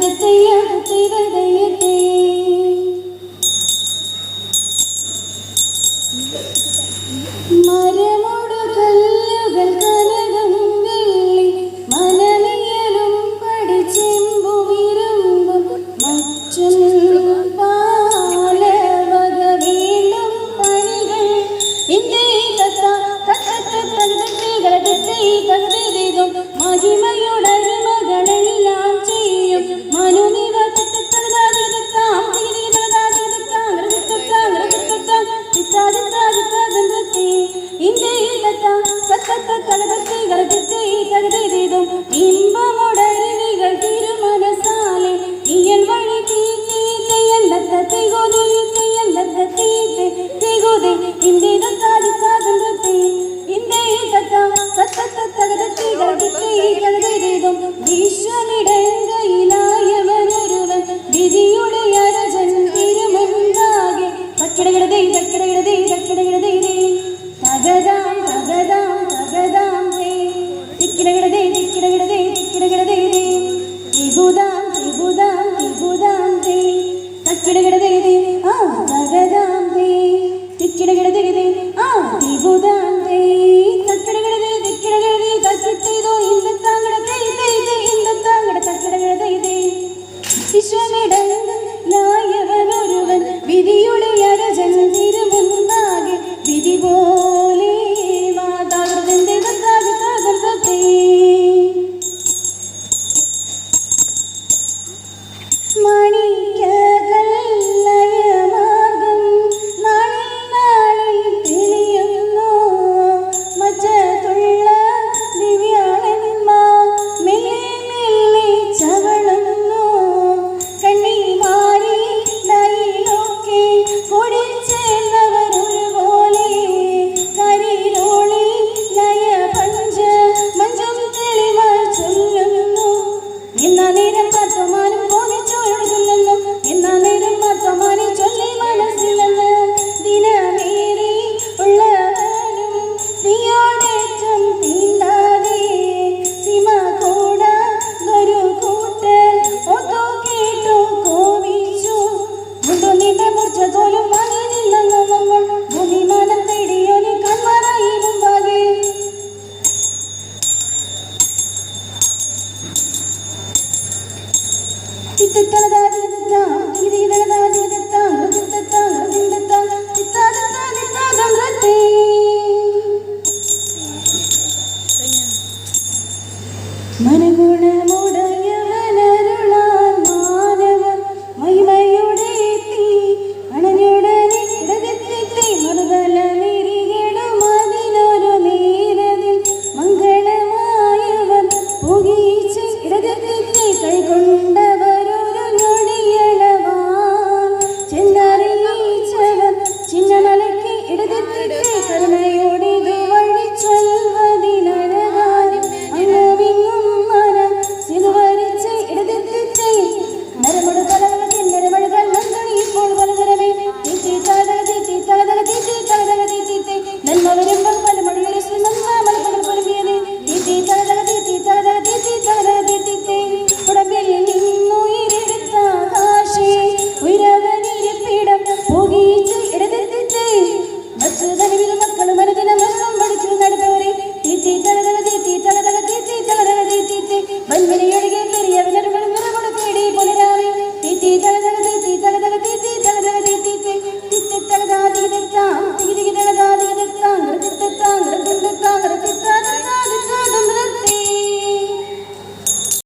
the sea, the sea, the sea, the கலகத்தை கருத்தத்தை கருதிதும் இன்பமுடறிவிகள் திருமனசாலே இயல் வழி தீத்தை எல்லத்தை கொதை எல்லத்தை கொதை இந்த തിക്കിടതെഴുതി ആ തകതാന്തേ തിക്കിടകിടതെഴുതി ആ തികുതാന്തേ തക്കിടകിടതെ തിക്കിടകിടതി തക്കിട്ടേതോ ഇന്നത്താങ്കടത്തെ ഇതേ ഇന്നത്താങ്കട തക്കിടകിടതെ ഇതേ വിശ്വമിടങ്ങ നായവനൊരുവൻ വിധിയുളിയരജൻ തിരുമുന്നാകെ വിധി പോലെ മാതാകൃതന്റെ കർത്താകൃതാകൃതത്തെ മണി